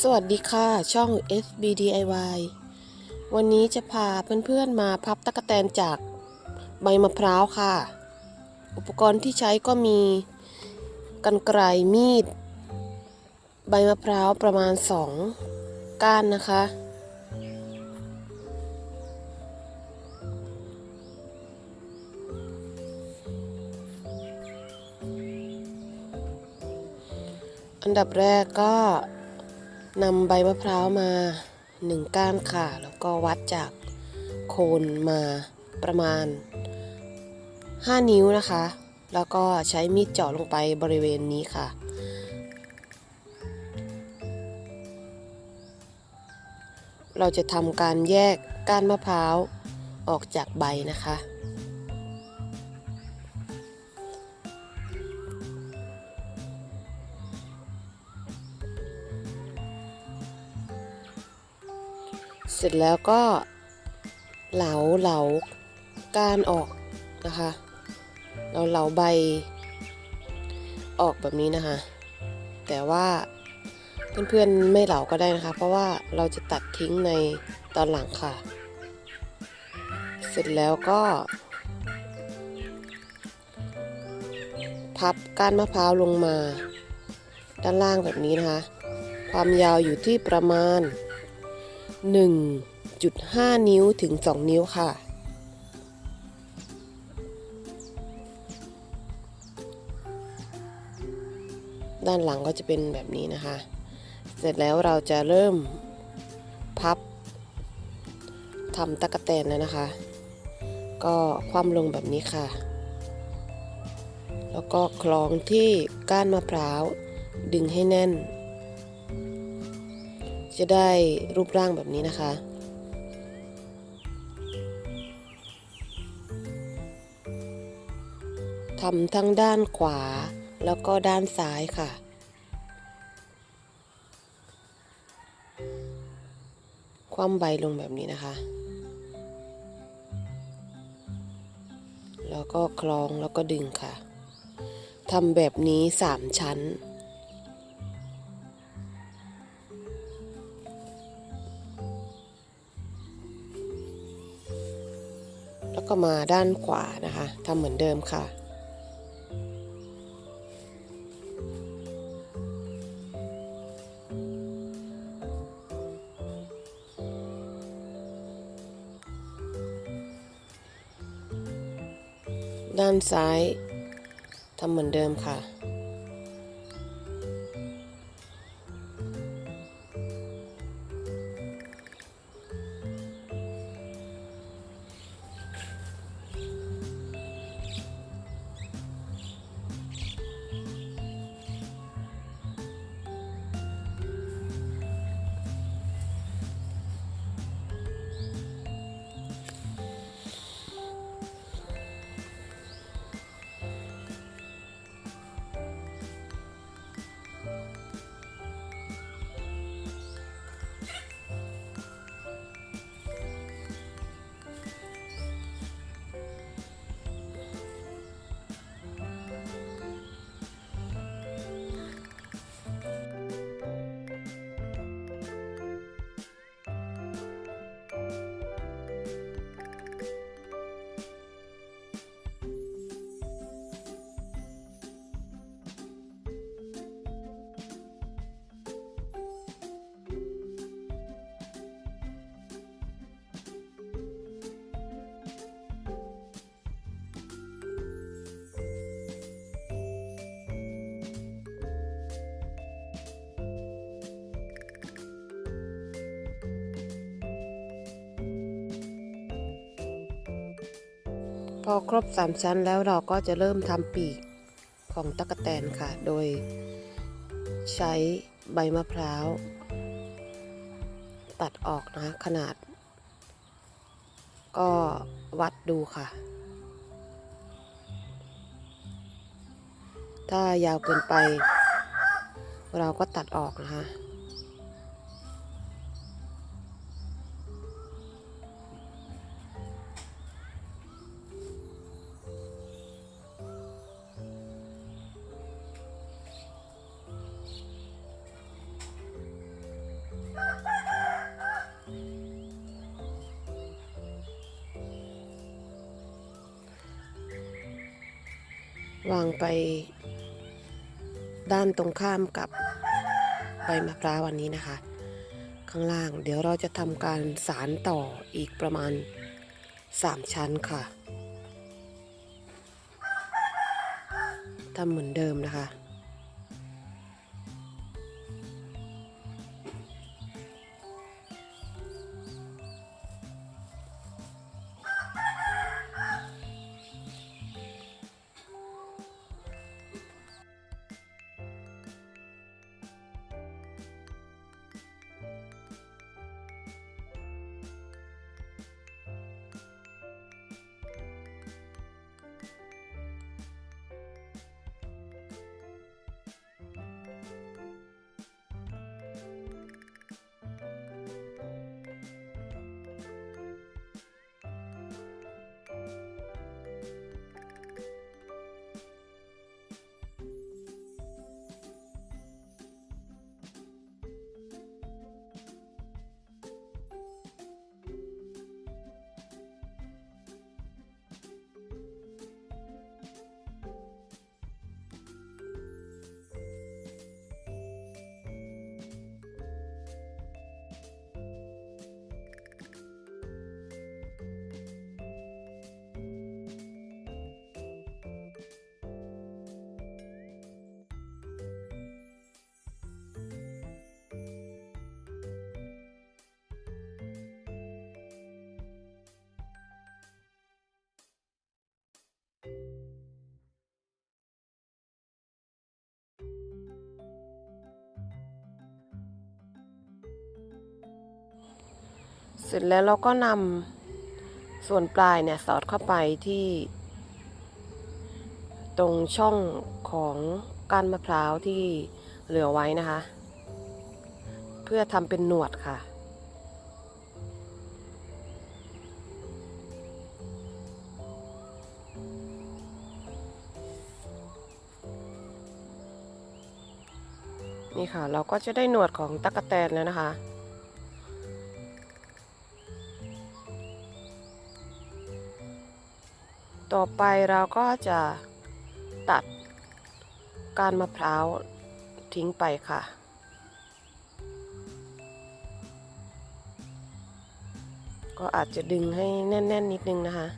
สวัสดีค่ะช่อง SBDIY วันนี้จะพาเพื่อนๆมาพับตะกแตนจากใบมะพร้าวค่ะ อุปกรณ์ที่ใช้ก็มีกันไกรมีด ใบมะพร้าวประมาณ 2 ก้านนะคะ อันดับแรกก็ นำใบมะพร้าวมาหนึ่งก้านค่ะ แล้วก็วัดจากโคนมาประมาณ 5 นิ้วนะคะ แล้วก็ใช้มีดเจาะลงไปบริเวณนี้ค่ะ เราจะทำการแยกก้านมะพร้าวออกจากใบนะคะ ร็จแล้วก็เหลาเหลาก้านออกนะคะเราเหลาใบออกแบบนี้นะคะ แต่ว่าเพื่อนๆไม่เหลาก็ได้นะคะ เพราะว่าเราจะตัดทิ้งในตอนหลังค่ะ เสร็จแล้วก็ พับก้านมะพร้าวลงมา ด้านล่างแบบนี้นะคะ ความยาวอยู่ที่ประมาณ 1.5 นิ้วถึง 2 นิ้วค่ะ ด้านหลังก็จะเป็นแบบนี้นะคะ เสร็จแล้วเราจะเริ่มพับทำตะกะแตนแล้วนะคะ ก็คว่ำลงแบบนี้ค่ะ แล้วก็คล้องที่ก้านมะพร้าวดึงให้แน่น จะได้รูปร่างแบบนี้นะคะ ทำทั้งด้านขวาแล้วก็ด้านซ้ายค่ะ คว่ำใบลงแบบนี้นะคะ แล้วก็คล้องแล้วก็ดึงค่ะทำแบบนี้สามชั้น มาด้านขวานะคะทำเหมือนเดิมค่ะ ด้านซ้ายทำเหมือนเดิมค่ะ พอครบ3ชั้นแล้วเราก็จะเริ่มทำปีกของตะกะแตนค่ะ โดยใช้ใบมะพร้าว ตัดออกนะขนาด ก็วัดดูค่ะ ถ้ายาวเกินไป เราก็ตัดออกนะคะ วางไปด้านตรงข้ามกับใบมะพร้าววันนี้นะคะ ข้างล่างเดี๋ยวเราจะทำการสารต่ออีกประมาณ 3 ชั้นค่ะทำเหมือนเดิมนะคะ เสร็จแล้วเราก็นำส่วนปลายเนี่ยสอดเข้าไปที่ ตรงช่องของก้านมะพร้าวที่เหลือไว้นะคะ เพื่อทำเป็นหนวดค่ะนี่ค่ะ เราก็จะได้หนวดของตั๊กแตนแล้วนะคะ ต่อไปเราก็จะตัดก้านมะพร้าวทิ้งไปค่ะ ก็อาจจะดึงให้แน่นๆนิดนึงนะคะ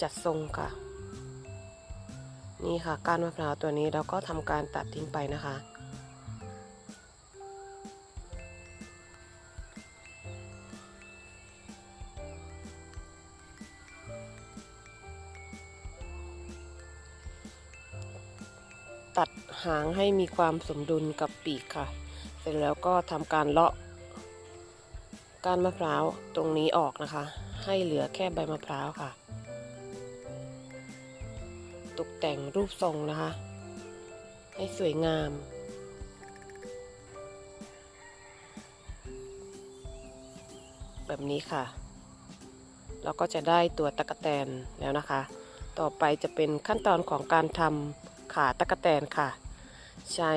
จัดทรงค่ะ นี่ค่ะก้านมะพร้าวตัวนี้เราก็ทำการตัดทิ้งไปนะคะ ตัดหางให้มีความสมดุลกับปีกค่ะ เสร็จแล้วก็ทำการเลาะก้านมะพร้าวตรงนี้ออกนะคะ ให้เหลือแค่ใบมะพร้าวค่ะ ตกแต่งรูปทรงนะคะ ให้สวยงามแบบนี้ค่ะ เราก็จะได้ตัวตะกะแตนแล้วนะคะ ต่อไปจะเป็นขั้นตอนของการทำ ขาตะกะแตนค่ะ ใช้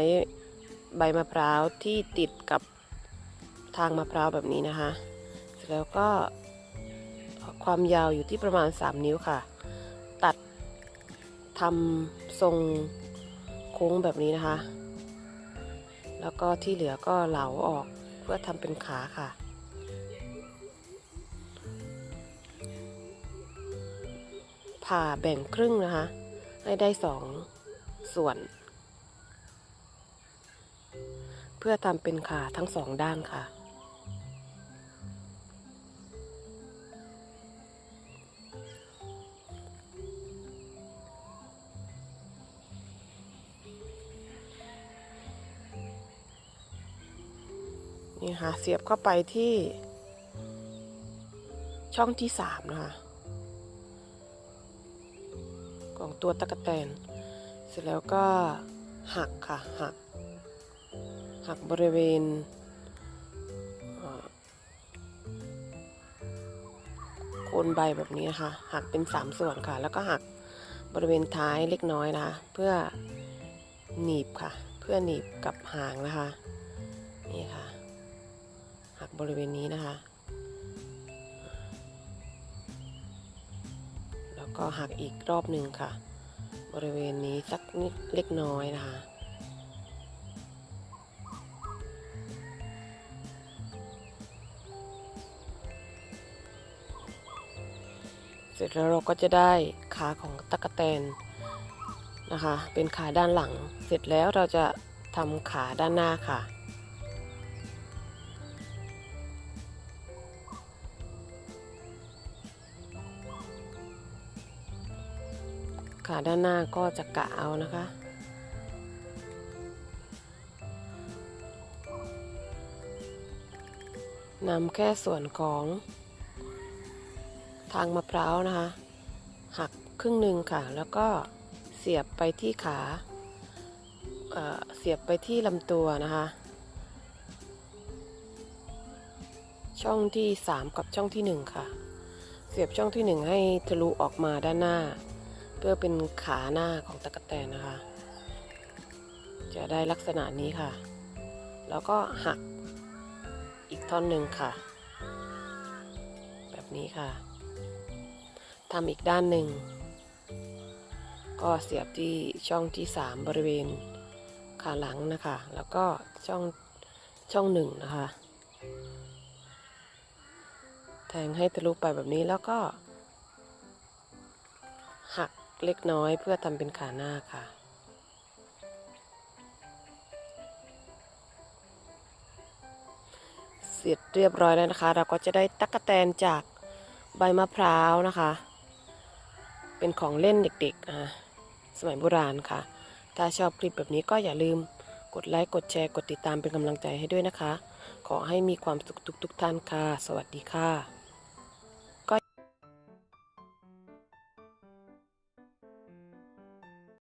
ใบมะพร้าวที่ติดกับทางมะพร้าวแบบนี้นะคะเสร็จแล้วก็ความยาวอยู่ที่ประมาณ 3 นิ้วค่ะ ตัดทำทรงโค้งแบบนี้นะคะ แล้วก็ที่เหลือก็เหลาออกเพื่อทำเป็นขาค่ะผ่าแบ่งครึ่งนะคะ ให้ได้สอง ส่วน เพื่อทำเป็นขาทั้งสองด้านค่ะ นี่ค่ะ เสียบเข้าไปที่ช่องที่สามนะคะ ของตัวตะกะแตน เสร็จแล้วก็หักค่ะหัก หักบริเวณโคนใบแบบนี้นะคะ หักเป็นสามส่วนค่ะ แล้วก็หักบริเวณท้ายเล็กน้อยนะคะ เพื่อหนีบค่ะ เพื่อหนีบกับหางนะคะ นี่ค่ะ หักบริเวณนี้นะคะ แล้วก็หักอีกรอบหนึ่งค่ะ บริเวณนี้สักนิดเล็กน้อยนะคะ เสร็จแล้วเราก็จะได้ขาของตะกะแตนนะคะ เป็นขาด้านหลัง เสร็จแล้วเราจะทำขาด้านหน้าค่ะ ขาด้านหน้าก็จะกะเอานะคะ นำแค่ส่วนของ ทางมะพร้าวนะคะ หักครึ่งหนึ่งค่ะ แล้วก็เสียบไปที่ขาเเสียบไปที่ลำตัวนะคะ ช่องที่ 3 กับช่องที่ 1 ค่ะ เสียบช่องที่ 1 ให้ทะลุออกมาด้านหน้า เพื่อเป็นขาหน้าของตะกะแตนนะคะ จะได้ลักษณะนี้ค่ะ แล้วก็หักอีกท่อนหนึ่งค่ะ แบบนี้ค่ะทำอีกด้านหนึ่ง ก็เสียบที่ช่องที่3บริเวณขาหลังนะคะ แล้วก็ช่องช่องหนึ่งนะคะ แทงให้ทะลุไปแบบนี้แล้วก็ เล็กน้อยเพื่อทำเป็นขาหน้าค่ะ เสร็จเรียบร้อยแล้วนะคะ เราก็จะได้ตั๊กแตนจากใบมะพร้าวนะคะ เป็นของเล่นเด็กๆอะสมัยโบราณค่ะ ถ้าชอบคลิปแบบนี้ก็อย่าลืมกดไลค์ กดแชร์ กดติดตามเป็นกำลังใจให้ด้วยนะคะ ขอให้มีความสุขทุกๆท่านค่ะ สวัสดีค่ะ